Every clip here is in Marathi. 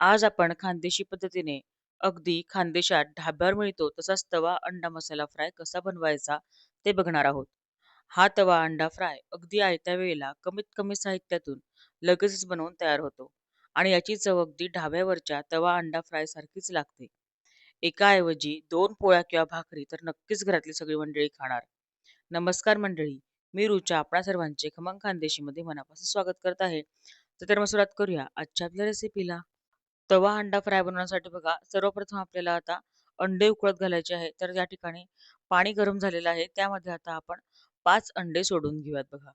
आज आपण खानदेशी पद्धतीने अगदी खानदेशात ढाब्यावर मिळतो तसाच तवा अंडा मसाला फ्राय कसा बनवायचा ते बघणार आहोत. हा तवा अंडा फ्राय अगदी आयत्या वेळेला कमीत कमी साहित्यातून लगेचच बनवून तयार होतो आणि याची चव अगदी ढाब्यावरच्या तवा अंडा फ्राय सारखीच लागते. एकाऐवजी दोन पोळ्या किंवा भाकरी तर नक्कीच घरातली सगळी मंडळी खाणार. नमस्कार मंडळी, मी रुचा आपणा सर्वांचे खमंग खानदेशीमध्ये मनापासून स्वागत करत आहे. तर तर मग सुरुवात करूया आजच्या आपल्या रेसिपीला. तवा अंडा फ्राय बनवण्यासाठी बघा सर्वप्रथम आपल्याला आता अंडे उकळत घालायचे आहे तर या ठिकाणी पाणी गरम झालेलं आहे. त्यामध्ये आता आपण पाच अंडे सोडून घेऊयात बघा.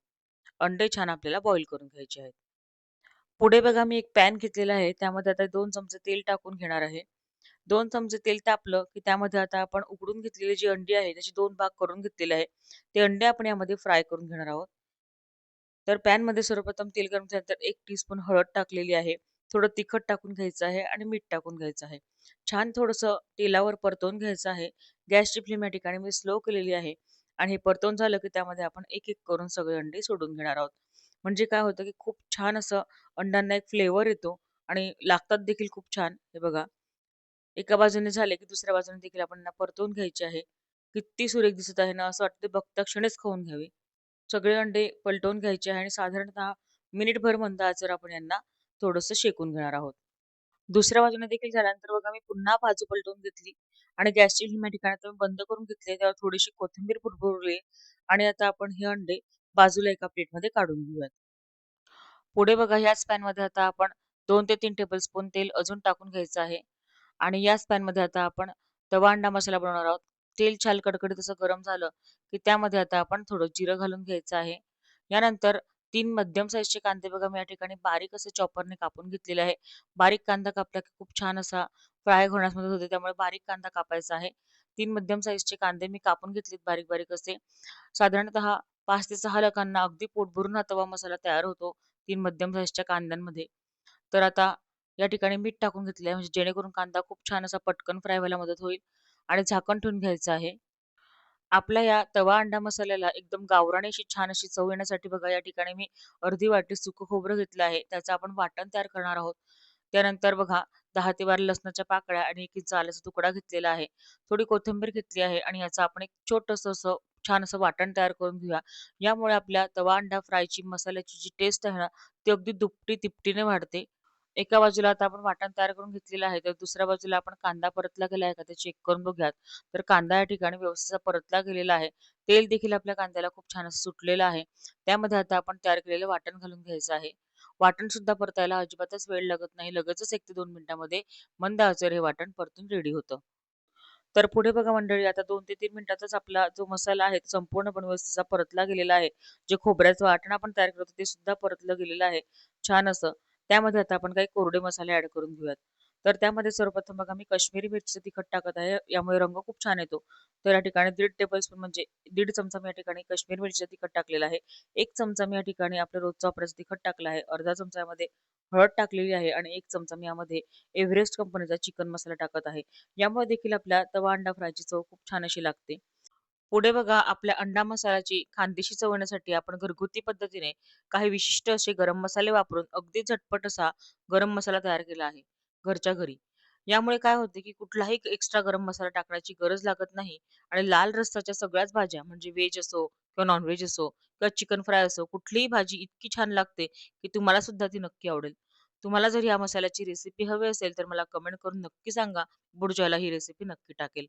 अंडे छान आपल्याला बॉईल करून घ्यायचे आहेत. पुढे बघा मी एक पॅन घेतलेला आहे. त्यामध्ये आता दोन चमचे तेल टाकून घेणार आहे. दोन चमचे तेल तापलं की त्यामध्ये आता आपण उकडून घेतलेली जी अंडी आहे त्याचे दोन भाग करून घेतलेले आहे. ते अंडे आपण यामध्ये फ्राय करून घेणार आहोत. तर पॅनमध्ये सर्वप्रथम तेल गरम झाल्यानंतर एक टीस्पून हळद टाकलेली आहे. थोडं तिखट टाकून घ्यायचं आहे आणि मीठ टाकून घ्यायचं आहे. छान थोडंसं तेलावर परतवून घ्यायचं आहे. गॅसची फ्लेम या ठिकाणी मी स्लो केलेली आहे आणि हे परतवून झालं की त्यामध्ये आपण एक एक करून सगळे अंडे सोडून घेणार आहोत. म्हणजे काय होतं की खूप छान असं अंड्यांना एक फ्लेवर येतो आणि लागतात देखील खूप छान. हे बघा. एका बाजूने झाले की दुसऱ्या बाजूने देखील आपण परतवून घ्यायचे आहे. किती सुरेख दिसत आहे ना असं वाटतं बघता क्षणच खाऊन घ्यावे. सगळे अंडे पलटवून घ्यायचे आहे आणि साधारणतः मिनिटभर मंद आचर आपण यांना थोडंसं शेकून घेणार आहोत. दुसऱ्या बाजूने देखील झाल्यानंतर बघा मी पुन्हा बाजू पलटवून घेतली आणि गॅसची हिम्या ठिकाणी बंद करून घेतले त्यावर थोडीशी कोथिंबीर बुडबुडली आणि आता आपण हे अंडे बाजूला एका प्लेटमध्ये काढून घेऊयात. पुढे बघा ह्याच पॅनमध्ये आता आपण दोन ते तीन टेबल स्पून तेल अजून टाकून घ्यायचं आहे आणि याच पॅनमध्ये आता आपण तवा अंडा मसाला बनवणार आहोत. तेल छाल कडकडीत असं गरम झालं की त्यामध्ये आता आपण थोडं जिरं घालून घ्यायचं आहे. यानंतर तीन मध्यम साईजचे कांदे बघा मी या ठिकाणी बारीक असे चॉपरने कापून घेतलेले आहे. बारीक कांदा कापला की खूप छान असा फ्राय होण्यास मदत होते त्यामुळे बारीक कांदा कापायचा आहे. तीन मध्यम साईजचे कांदे मी कापून घेतलेत बारीक बारीक असे. साधारणतः पाच ते सहा लोकांना अगदी पोट भरून हा तवा मसाला तयार होतो तीन मध्यम साईजच्या कांद्यांमध्ये. तर आता या ठिकाणी मीठ टाकून घेतले आहे म्हणजे जेणेकरून कांदा खूप छान असा पटकन फ्राय व्हायला मदत होईल आणि झाकण ठेवून घ्यायचं आहे. आपल्या या तवा अंडा मसाल्याला एकदम गावराने अशी छान अशी चव येण्यासाठी बघा या ठिकाणी मी अर्धी वाटी सुकं खोबरं घेतलं आहे. त्याचं आपण वाटण तयार करणार आहोत. त्यानंतर बघा दहा ते बारा लसणाच्या पाकळ्या आणि एक इंच आल्याचा तुकडा घेतलेला आहे. थोडी कोथिंबीर घेतली आहे आणि याचं आपण एक छोटस असं छान असं वाटण तयार करून घेऊया. यामुळे आपल्या तवा अंडा फ्रायची मसाल्याची जी टेस्ट आहे ना ती अगदी दुपटी तिपटीने वाढते. एका बाजूला आता आपण वाटण तयार करून घेतलेलं आहे तर दुसऱ्या बाजूला आपण कांदा परतला गेला आहे का ते चेक करून बघूयात. तर कांदा या ठिकाणी व्यवस्थित परतला गेलेला आहे. तेल देखील आपल्या कांद्याला खूप छान असं सुटलेलं आहे. त्यामध्ये आता आपण तयार केलेलं वाटण घालून घ्यायचं आहे. वाटण सुद्धा परतायला अजिबातच वेळ लागत नाही. लगेचच एक ते दोन मिनिटांमध्ये मंद आचर हे वाटण परतून रेडी होतं. तर पुढे बघा मंडळी आता दोन ते तीन मिनिटाचाच आपला जो मसाला आहे तो संपूर्णपणे व्यवस्थित परतला गेलेला आहे. जे खोबऱ्याचं वाटण आपण तयार करतो ते सुद्धा परतलं गेलेलं आहे. छान असं. त्यामध्ये आता आपण काही कोरडे मसाले ऍड करून घेऊयात. तर त्यामध्ये सर्वप्रथम बघा मी काश्मीरी मिरची तिखट टाकत आहे. यामुळे रंग खूप छान येतो. तर या ठिकाणी दीड टेबल स्पून म्हणजे दीड चमचा मी या ठिकाणी काश्मीरी मिरचीचं तिखट टाकलेला आहे. एक चमचा मी या ठिकाणी आपल्या रोजचा वापराचं तिखट टाकला आहे. अर्धा चमचा यामध्ये हळद टाकलेली आहे आणि एक चमचा मी यामध्ये एव्हरेस्ट कंपनीचा चिकन मसाला टाकत आहे. यामुळे देखील आपल्या तवा अंडा फ्रायची चव खूप छान अशी लागते. पुढे बघा आपल्या अंडा मसाल्याची खानदेशी चव येण्यासाठी आपण घरगुती पद्धतीने काही विशिष्ट असे गरम मसाले वापरून अगदी झटपट असा गरम मसाला तयार केला आहे घरच्या घरी. यामुळे काय होते की कुठलाही एक्स्ट्रा गरम मसाला टाकण्याची गरज लागत नाही आणि लाल रस्साच्या सगळ्याच भाज्या म्हणजे व्हेज असो किंवा नॉनव्हेज असो किंवा चिकन फ्राय असो कुठलीही भाजी इतकी छान लागते की तुम्हाला सुद्धा ती नक्की आवडेल. तुम्हाला जर या मसाल्याची रेसिपी हवी असेल तर मला कमेंट करून नक्की सांगा. बुडजाला ही रेसिपी नक्की टाकेल.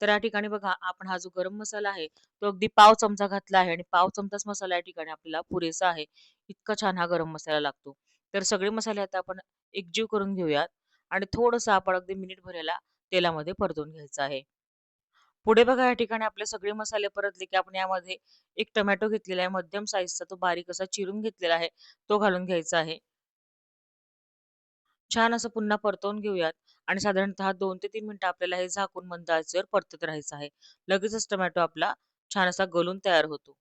तर या ठिकाणी बघा आपण हा जो गरम मसाला आहे तो अगदी पाव चमचा घातला आहे आणि पाव चमचाच मसाला या ठिकाणी आपल्याला पुरेसा आहे. इतका छान हा गरम मसाला लागतो. तर सगळे मसाले आता आपण एकजीव करून घेऊयात आणि थोडंसं आपण अगदी मिनिट भरायला तेलामध्ये परतून घ्यायचं आहे. पुढे बघा या ठिकाणी आपले सगळे मसाले परतले की आपण यामध्ये एक टोमॅटो घेतलेला आहे. मध्यम साईजचा तो बारीक असा चिरून घेतलेला आहे. तो घालून घ्यायचा आहे. छान असं पुन्हा परतवून घेऊयात. आणि साधारणतः दोन ते तीन मिनिटं आपल्याला हे झाकून मंद आचेवर परतत राहायचं आहे. लगेचच टोमॅटो आपला छान असा गलून तयार होतो.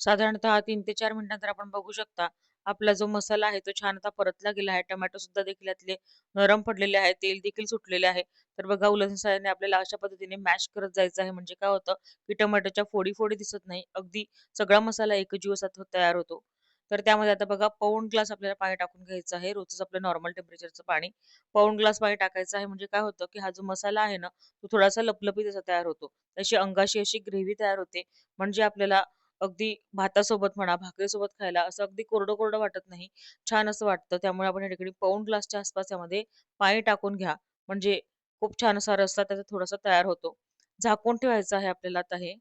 साधारणतः तीन ते चार मिनिटांनंतर आपण बघू शकता आपला जो मसाला आहे तो छान आता परतला गेला आहे. टोमॅटो सुद्धा देखील यातले नरम पडलेले आहे तेल देखील सुटलेले आहे. तर बघा उलट साह्याने आपल्याला अशा पद्धतीने मॅश करत जायचं आहे. म्हणजे काय होतं की टोमॅटोच्या फोडी फोडी दिसत नाही. अगदी सगळा मसाला एकजीव असा तयार होतो. तर त्यामध्ये आता बघा पौंड ग्लास आपल्याला पाणी टाकून घ्यायचं आहे. रोजच आपलं नॉर्मल टेम्परेचरचं पाणी. पौंड ग्लास पाणी टाकायचं आहे म्हणजे काय होतं, की हा जो मसाला आहे ना, तो थोडासा लपलपीत असा तयार होतो. अशी अंगाशी अशी ग्रेव्ही तयार होते. म्हणजे आपल्याला अगदी भातासोबत म्हणा, भाकरीसोबत खायला असं अगदी कोरडं-कोरडं वाटत नाही. छान असं वाटतं. त्यामुळे आपण या ठिकाणी पाऊण ग्लासच्या आसपास यामध्ये पाणी टाकून घ्या. म्हणजे खूप छान असा रस्सा त्याचा थोडासा तयार होतो. झाकून ठेवायचं आहे आपल्याला आता हे.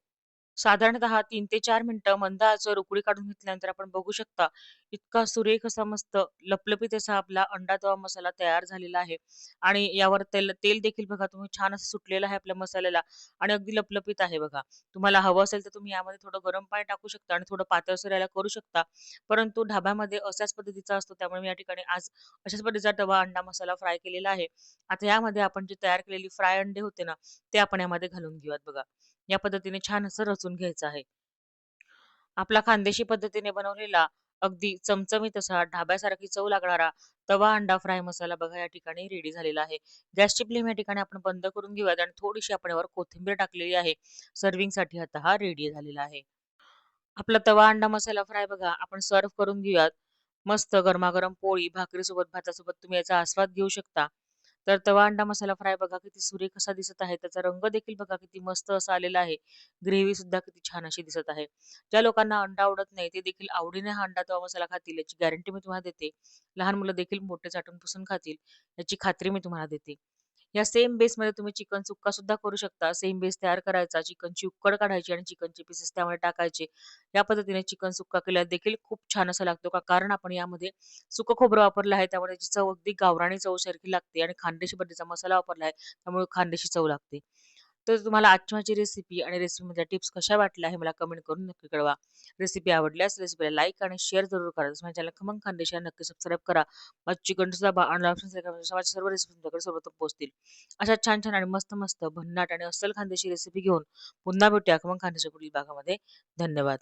साधारणतः 3 ते 4 मिनिटं मंद आचेवर उकळी काढून घेतल्यानंतर आपण बघू शकता, इतका सुरेख असा मस्त लपलपीत असा आपला अंडा तवा मसाला तयार झालेला आहे. आणि यावर तेल तेल देखील बघा तुम्ही छान असं सुटलेलं आहे आपल्या मसाल्याला आणि अगदी लपलपीत आहे बघा. तुम्हाला हवं असेल तर तुम्ही यामध्ये थोडं गरम पाणी टाकू शकता आणि थोडं पातळसर याला करू शकता. परंतु ढाब्यामध्ये अशाच पद्धतीचा असतो. त्यामुळे मी या ठिकाणी आज अशाच पद्धतीचा तवा अंडा मसाला फ्राय केलेला आहे. आता यामध्ये आपण जे तयार केलेली फ्राय अंडे होते ना, ते आपण यामध्ये घालून घेऊयात बघा. या पद्धतीने छान असं रचून घ्यायचं आहे. आपला खानदेशी पद्धतीने बनवलेला अगदी चमचमीत असा ढाब्यासारखी चव लागणारा तवा अंडा फ्राय मसाला बघा या ठिकाणी रेडी झालेला आहे. गॅसची फ्लेम या ठिकाणी आपण बंद करून घेऊयात आणि थोडीशी आपण यावर कोथिंबीर टाकलेली आहे. सर्व्हिंगसाठी आता हा रेडी झालेला आहे. आपला तवा अंडा मसाला फ्राय बघा आपण सर्व्ह करून घेऊयात. मस्त गरमागरम पोळी, भाकरीसोबत, भातासोबत तुम्ही याचा आस्वाद घेऊ शकता. तर तवा अंडा मसाला फ्राय बघा किती सुरेख असा दिसत आहे. त्याचा रंग देखील बघा किती मस्त असा आलेला आहे. ग्रेव्ही सुद्धा किती छान अशी दिसत आहे. ज्या लोकांना अंडा आवडत नाही ते देखील आवडीने हा अंडा तवा मसाला खातील याची गॅरंटी मी तुम्हाला देते. लहान मुलं देखील मोठे चाटून पुसून खातील याची खात्री मी तुम्हाला देते. या सेम बेसमध्ये तुम्ही चिकन सुक्का सुद्धा करू शकता. सेम बेस तयार करायचा, चिकनची उकड काढायची आणि चिकनचे पीसेस त्यामध्ये टाकायचे. या पद्धतीने चिकन सुक्का केल्या देखील खूप छान असा लागतो का कारण आपण यामध्ये सुकं खोबरं वापरलं आहे त्यामुळे त्याची चव अगदी गावरानी चवसारखी लागते आणि खानदेशी पद्धतीचा मसाला वापरला आहे त्यामुळे खानदेशी चव लागते. तर तुम्हाला आजची माझी रेसिपी आणि रेसिपीमधल्या टिप्स कशा वाटल्या हे मला कमेंट करून नक्की कळवा. रेसिपी आवडल्यास रेसिपीला लाईक आणि शेअर जरूर करा. तसंच माझ्या चॅनल खमंग खानदेशी नक्की सबस्क्राईब करा. माझी चिकन सुद्धा आणि माझ्या म्हणजे सर्व रेसिपी तुमच्याकडे सर्वप्रथम पोहोचतील. अशा छान-छान आणि मस्त-मस्त भन्नाट आणि अस्सल खानदेशी रेसिपी घेऊन पुन्हा भेटूया खमंग खानदेशा पुढील भागामध्ये. धन्यवाद.